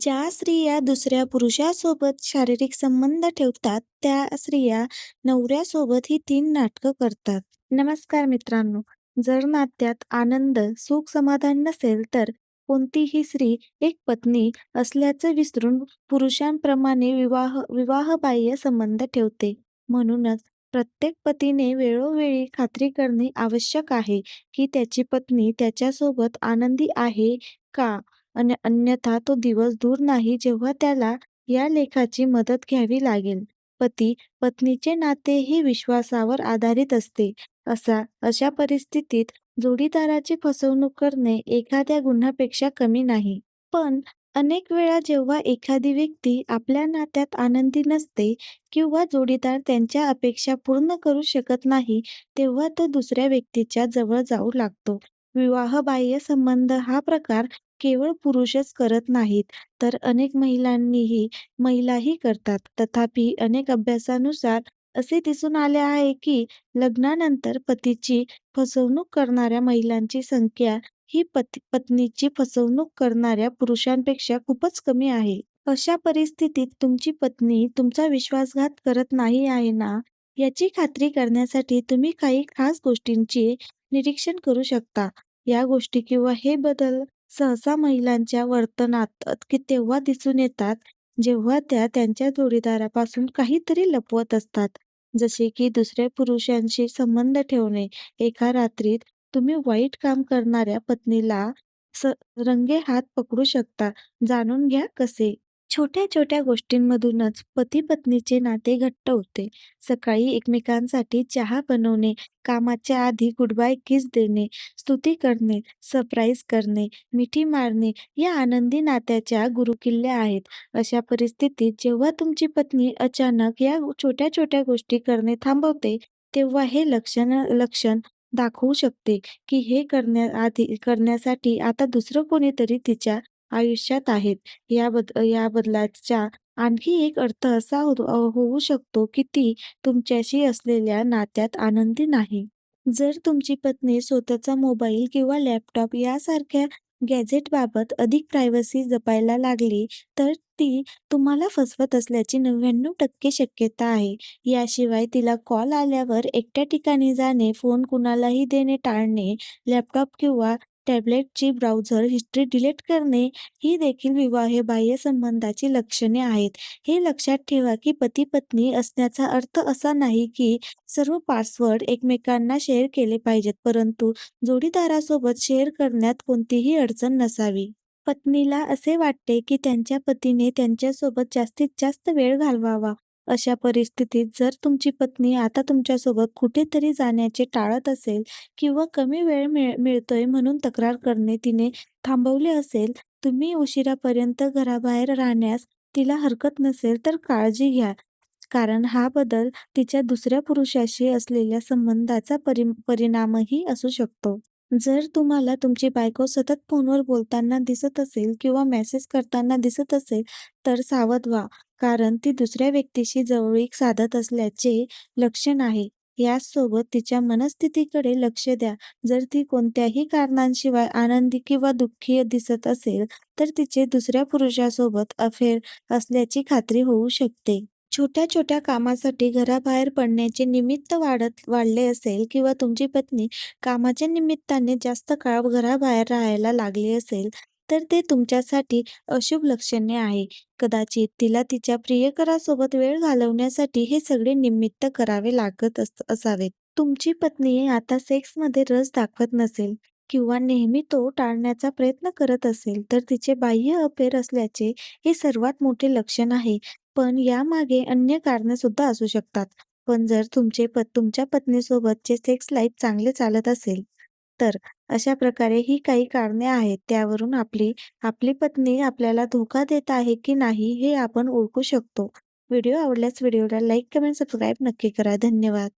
ज्या स्त्रिया दुसऱ्या पुरुषासोबत शारीरिक संबंध ठेवतात त्या स्त्रिया नवऱ्यासोबत ही तीन नाटकं करतात. नमस्कार मित्रांनो, जर नात्यात आनंद, सुख, समाधान नसेल तर कोणतीही स्त्री एक पत्नी असल्याचं विसरून पुरुषांप्रमाणे विवाह विवाहबाह्य संबंध ठेवते. म्हणूनच प्रत्येक पतीने वेळोवेळी खात्री करणे आवश्यक आहे की त्याची पत्नी त्याच्यासोबत आनंदी आहे का? आणि अन्यथा तो दिवस दूर नाही जेव्हा त्याला या लेखाची मदत घ्यावी लागेल. पती-पत्नीचे नाते हे विश्वासावर आधारित असते. असा अशा परिस्थितीत जोडीदाराची फसवणूक करणे एखाद्या गुन्ह्यापेक्षा कमी नाही. पण अनेक वेळा जेव्हा एखादी व्यक्ती आपल्या नात्यात आनंदी नसते किंवा जोडीदार त्यांच्या अपेक्षा पूर्ण करू शकत नाही, तेव्हा तो दुसऱ्या व्यक्तीच्या जवळ जाऊ लागतो. विवाहबाह्य संबंध हा प्रकार केवळ पुरुषच करत नाहीत, तर अनेक महिलांनीही महिलाही करतात. तथापि, अनेक अभ्यासानुसार असे दिसून आले आहे की लग्नानंतर पतीची फसवणूक करणाऱ्या महिलांची संख्या ही पती पत्नीची फसवणूक करणाऱ्या पुरुषांपेक्षा खूपच कमी आहे. अशा परिस्थितीत तुमची पत्नी तुमचा विश्वासघात करत नाही आहे ना, याची खात्री करण्यासाठी तुम्ही काही खास गोष्टींचे निरीक्षण करू शकता. या गोष्टी किंवा हे बदल सहसा महिलांच्या वर्तनात तेव्हा दिसून येतात, जेव्हा त्या त्यांच्या जोडीदारापासून काहीतरी लपवत असतात. जसे की दुसऱ्या पुरुषांशी संबंध ठेवणे. एका रात्रीत तुम्ही वाईट काम करणाऱ्या पत्नीला रंगे हात पकडू शकता. जाणून घ्या कसे. छोट्या-छोट्या गोष्टींमधूनच पती-पत्नीचे नाते घट्ट होते. सकाळी एकमेकांसाठी चहा बनवणे, कामाच्या आधी गुडबाय किस देणे, स्तुती करणे, सरप्राईज करणे, मिठी मारणे या आनंदी नात्याच्या गुरुकिल्ल्या आहेत. अशा परिस्थितीत जेव्हा तुमची पत्नी अचानक या छोट्या-छोट्या गोष्टी करणे थांबवते, तेव्हा हे लक्षण लक्षण दाखवू शकते की हे करण्यासाठी आता दुसरं कोणीतरी तिच्या आयुष्यात आहेत या बद या बदलाचा आणखी एक अर्थ असा हो, होऊ शकतो की ती तुमच्याशी असलेल्या नात्यात आनंदी नाही. जर तुमची पत्नी स्वतःचा मोबाईल किंवा लॅपटॉप यासारख्या गॅजेटबाबत अधिक प्रायव्हसी जपायला लागली, तर ती तुम्हाला फसवत असल्याची नव्याण्णव टक्के शक्यता आहे. याशिवाय तिला कॉल आल्यावर एकट्या ठिकाणी जाणे, फोन कुणालाही देणे टाळणे, लॅपटॉप किंवा टॅबलेटची ब्राउझर हिस्ट्री डिलीट करणे ही देखील विवाहबाह्य संबंधाची लक्षणे आहेत. हे लक्षात ठेवा की पती-पत्नी असण्याचा अर्थ असा नाही की सर्व पासवर्ड एकमेकांना शेअर केले पाहिजेत, परंतु जोडीदारासोबत शेअर करण्यात कोणतीही अडचण नसावी. पत्नीला असे वाटते की त्यांच्या पतीने त्यांच्यासोबत जास्तीत जास्त वेळ घालवावा. अशा परिस्थितीत जर तुमची पत्नी आता तुमच्यासोबत कुठेतरी जाण्याचे टाळत असेल किंवा कमी वेळ मिळतोय म्हणून तक्रार करणे तिने थांबवले असेल, तुम्ही उशिरापर्यंत घराबाहेर राहण्यास तिला हरकत नसेल तर काळजी घ्या, कारण हा बदल तिच्या दुसऱ्या पुरुषाशी असलेल्या संबंधाचा परिणामही असू शकतो. जर तुम्हाला तुमची बायको सतत फोनवर बोलताना दिसत असेल किंवा मेसेज करताना दिसत असेल, तर सावध व्हा, कारण ती दुसऱ्या व्यक्तीशी जवळीक साधत असल्याचे लक्षण आहे. याचसोबत तिच्या मनस्थितीकडे लक्ष द्या. जर ती कोणत्याही कारणांशिवाय आनंदी किंवा दुःखी दिसत असेल, तर तिचे दुसऱ्या पुरुषासोबत अफेअर असल्याची खात्री होऊ शकते. छोट्या-छोट्या कामासाठी घराबाहेर पडण्याचे निमित्त वाढत वाढले असेल किंवा तुमची पत्नी कामाच्या निमित्ताने जास्त काळ घराबाहेर राहायला लागली असेल, तर ते तुमच्यासाठी अशुभ लक्षणे आहे. कदाचित तिला तिच्या प्रियकरासोबत वेळ घालवण्यासाठी हे सगळे निमित्त करावे लागत असावेत. तुमची पत्नी आता सेक्समध्ये रस दाखवत नसेल किंवा नेहमी तो टाळण्याचा प्रयत्न करत असेल, तर तिचे बाह्य अपेर असल्याचे हे सर्वात मोठे लक्षण आहे. पण यामागे अन्य कारणे सुद्धा असू शकतात. पण जर तुमचे तुमच्या पत्नीसोबतचे सेक्स लाईफ चांगले चालत असेल, तर अशा प्रकारे ही काही कारणे आहेत, त्यावरून आपली आपली पत्नी आपल्याला धोका देत आहे की नाही हे आपण ओळखू शकतो. व्हिडिओ आवडल्यास व्हिडिओला लाईक, कमेंट, सबस्क्राईब नक्की करा. धन्यवाद.